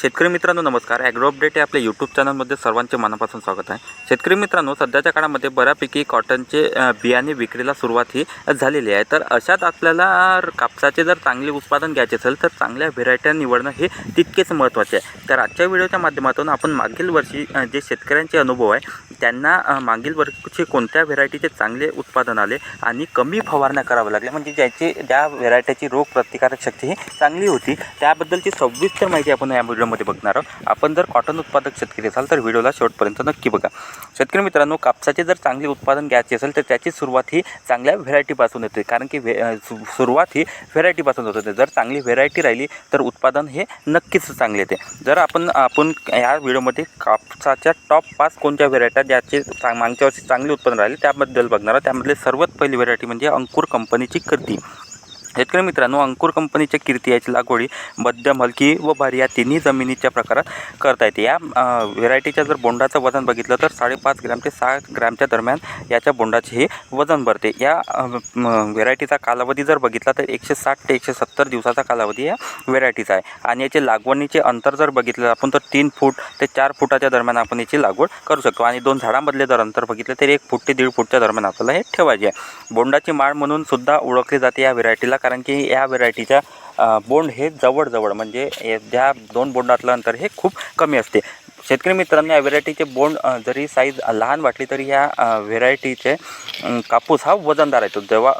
शेतकरी मित्रांनो नमस्कार. ॲग्रो अपडेट या आपल्या यूट्यूब चॅनलमध्ये सर्वांचे मनापासून स्वागत आहे. शेतकरी मित्रांनो सध्याच्या काळामध्ये बऱ्यापैकी कॉटनचे बियाणे विक्रीला सुरुवात ही झालेली आहे. तर अशात आपल्याला कापसाचे जर चांगले उत्पादन घ्यायचे असेल तर चांगल्या व्हेरायट्या निवडणं हे तितकेच महत्त्वाचे आहे. तर आजच्या व्हिडिओच्या माध्यमातून आपण मागील वर्षी जे शेतकऱ्यांचे अनुभव आहे त्यांना मागील वर्षीचे कोणत्या व्हेरायटीचे चांगले उत्पादन आले आणि कमी फवारण्या कराव्या लागल्या? म्हणजे ज्याची ज्या व्हेरायटीची रोग प्रतिकारक शक्ती ही चांगली होती त्याबद्दलची सविस्तर माहिती आपण या व्हिडिओमध्ये बघणार आहोत. आपण जर कॉटन उत्पादक शेतकरी असाल तर व्हिडिओला शेवटपर्यंत नक्की बघा. शेतकरी मित्रांनो कापसाचे जर चांगले उत्पादन घ्यायचे असेल तर त्याची सुरुवात ही चांगल्या व्हेरायटीपासून येते कारण की व्हे सु- सुरुवात ही व्हेरायटीपासून होत होते. जर चांगली व्हेरायटी राहिली तर उत्पादन हे नक्कीच चांगले येते जर आपण आपण या व्हिडिओमध्ये कापसाच्या टॉप पाच कोणत्या व्हेरायट्या ज्याचे चांग मागच्या वर्षी चांगले उत्पन्न राहिले त्याबद्दल बघणार आहोत. त्यामधले सर्वात पहिली व्हरायटी म्हणजे अंकुर कंपनीची कीर्ती. शेतकरी मित्रांनो अंकुर कंपनीच्या कीर्ती याची लागवडी मध्यम हलकी व भारी या तिन्ही जमिनीच्या प्रकारात करता येते. या व्हेरायटीच्या जर बोंडाचं वजन बघितलं तर साडेपाच ग्रॅम ते सहा ग्रॅमच्या दरम्यान याच्या बोंडाचे हे वजन भरते. या व्हेरायटीचा कालावधी जर बघितला तर एकशे साठ ते एकशे सत्तर दिवसाचा कालावधी या व्हेरायटीचा आहे. आणि याचे लागवडीचे अंतर जर बघितलं आपण तर तीन फूट ते चार फुटाच्या दरम्यान आपण याची लागवड करू शकतो. आणि दोन झाडांमधले जर अंतर बघितलं तर एक फूट ते दीड फूटच्या दरम्यान आपल्याला हे ठेवायचे आहे. बोंडाची माळ म्हणून सुद्धा ओळखली जाते या व्हेरायटीला कारण की या व्हेरायटीच्या बोंड हे जवळजवळ म्हणजे ज्या दोन बोंडातलं अंतर हे खूप कमी असते. शेतकरी मित्रांनो या व्हेरायटीचे बोंड जरी साईज लहान वाटली तरी ह्या व्हेरायटीचे कापूस हा वजनदार येतो जेव्हा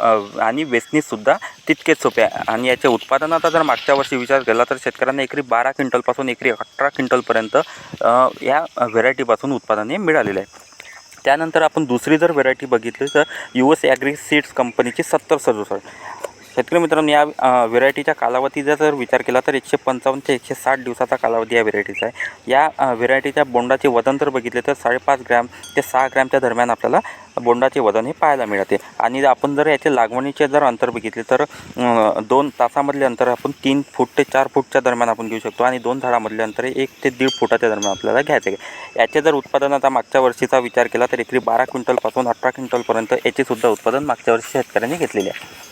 आणि वेचणीसुद्धा तितकेच सोपे आहे. आणि याचे उत्पादनाचा जर मागच्या वर्षी विचार केला तर शेतकऱ्यांना एकरी बारा क्विंटलपासून एकरी अठरा क्विंटलपर्यंत या व्हेरायटीपासून उत्पादन हे मिळालेलं आहे. त्यानंतर आपण दुसरी जर व्हेरायटी बघितली तर यू एस ॲग्री सीड्स कंपनीची सत्तर सदुसष्ट. शेतकरी मित्रांनो या व्हेरायटीच्या कालावधीचा जर विचार केला तर एकशे पंचावन्न ते एकशे साठ दिवसाचा कालावधी या व्हेरायटीचा आहे. या व्हेरायटीच्या बोंडाचे वजन जर बघितले तर साडेपाच ग्रॅम ते सहा ग्रॅमच्या दरम्यान आपल्याला बोंडाचे वजन हे पाहायला मिळते. आणि आपण जर याचे लागवणीचे जर अंतर बघितले तर दोन तासामधले अंतर आपण तीन फूट ते चार फूटच्या दरम्यान आपण घेऊ शकतो. आणि दोन झाडामधले अंतर एक ते दीड फुटाच्या दरम्यान आपल्याला घ्यायचं. आहे याचे जर उत्पादनाचा मागच्या वर्षीचा विचार केला तर एकरी बारा क्विंटलपासून अठरा क्विंटलपर्यंत याचेसुद्धा उत्पादन मागच्या वर्षी शेतकऱ्यांनी घेतलेले आहे.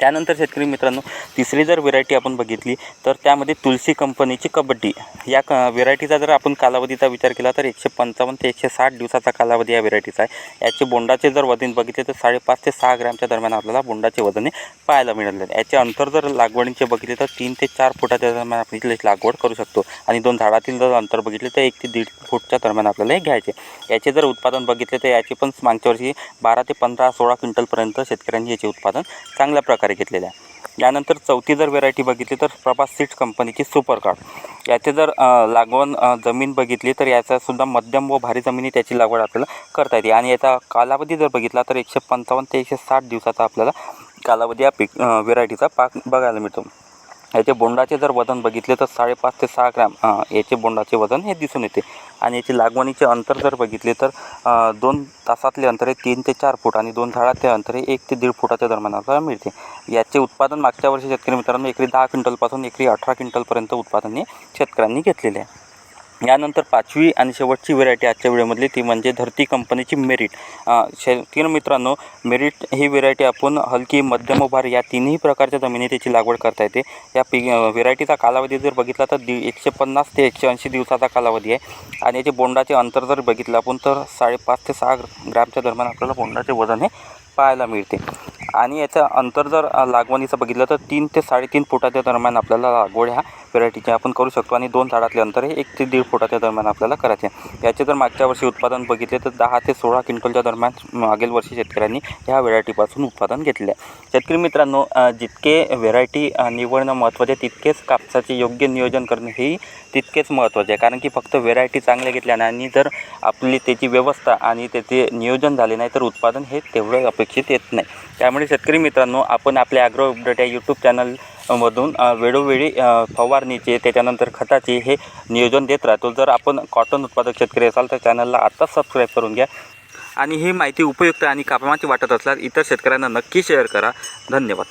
त्यानंतर शेतकरी मित्रांनो तिसरी जर व्हेरायटी आपण बघितली तर त्यामध्ये तुलसी कंपनीची कबड्डी. या क व्हेरायटीचा जर आपण कालावधीचा विचार केला तर एकशे पंचावन्न ते एकशे साठ दिवसाचा कालावधी या व्हेरायटीचा आहे. याचे बोंडाचे जर वजन बघितले तर साडेपाच ते सहा ग्रॅमच्या दरम्यान आपल्याला बोंडाचे वजने पाहायला मिळाले याचे अंतर जर लागवडीचे बघितले तर तीन ते चार फुटाच्या दरम्यान आपण इथले लागवड करू शकतो. आणि दोन झाडातील जर अंतर बघितले तर एक ते दीड फूटच्या दरम्यान आपल्याला हे घ्यायचे याचे जर उत्पादन बघितले तर याचे पण मागच्या वर्षी बारा ते पंधरा सोळा क्विंटलपर्यंत शेतकऱ्यांनी याचे उत्पादन चांगल्या प्रकारे घेतलेले आहे यानंतर चौथी जर व्हेरायटी बघितली तर प्रभास सीड्स कंपनीची सुपर कार्ड याचे जर लागवण जमीन बघितली तर याचासुद्धा मध्यम व भारी जमिनी त्याची लागवड आपल्याला करता येते. आणि याचा कालावधी जर बघितला तर एकशे पंचावन्न ते एकशे साठ दिवसाचा आपल्याला कालावधी या पीक व्हेरायटीचा पाक बघायला मिळतो. याचे बोंडाचे जर वजन बघितले तर साडेपाच ते सहा ग्रॅम याचे बोंडाचे वजन हे दिसून येते. आणि याचे लागवणीचे अंतर जर बघितले तर दोन तासातले अंतर हे तीन ते चार फूट आणि दोन झाडाचे अंतर हे एक ते दीड फुटाच्या दरम्यान आपल्याला मिळते. याचे उत्पादन मागच्या वर्षी शेतकरी मित्रांनो एकरी दहा क्विंटलपासून एकरी अठरा क्विंटलपर्यंत उत्पादन हे शेतकऱ्यांनी घेतलेले आहे. यानंतर पाचवी आणि शेवटची व्हेरायटी आजच्या व्हिडिओमधली ती म्हणजे धरती कंपनीची मेरिट. शे शेतकरी मित्रांनो मेरिट ही व्हेरायटी आपण हलकी मध्यम उभार या तिन्ही प्रकारच्या जमिनीत याची लागवड करता येते. या पी व्हेरायटीचा कालावधी जर बघितला तर दी एकशे पन्नास ते एकशे ऐंशी दिवसाचा कालावधी आहे. आणि याचे बोंडाचे अंतर जर बघितलं आपण तर साडेपाच ते सहा ग्रॅमच्या दरम्यान आपल्याला बोंडाचे वजन हे पाहायला मिळते. आणि याचं अंतर जर लागवणीचं बघितलं तर तीन ते साडेतीन फुटाच्या दरम्यान आपल्याला लागवड ह्या व्हरायटीचे आपण करू शकतो आणि दोन झाडातले अंतर हे एक ते दीड फुटाच्या दरम्यान आपल्याला करायचे. आहे. याचे जर मागच्या वर्षी उत्पादन बघितले तर दहा ते सोळा क्विंटलच्या दरम्यान मागील वर्षी शेतकऱ्यांनी ह्या व्हेरायटीपासून उत्पादन घेतले. आहे शेतकरी मित्रांनो जितके व्हेरायटी निवडणं महत्त्वाचे तितकेच कापसाचे योग्य नियोजन करणे हेही तितकेच महत्त्वाचे आहे. कारण की फक्त व्हेरायटी चांगल्या घेतल्याने आणि जर आपली त्याची व्यवस्था आणि त्याचे नियोजन झाले नाही तर उत्पादन हे तेवढं अपेक्षित येत नाही. त्यामुळे शेतकरी मित्रांनो आपण आपल्या ॲग्रो अपडेट या यूट्यूब चॅनल मधून वेळोवेळी फवारणीचे त्याच्यानंतर खताचे हे नियोजन देत राहतो. जर आपण कॉटन उत्पादक शेतकरी असाल तर चॅनलला आत्ताच सबस्क्राईब करून घ्या. आणि ही माहिती उपयुक्त आणि कामाची वाटत असल्यास इतर शेतकऱ्यांना नक्की शेअर करा. धन्यवाद.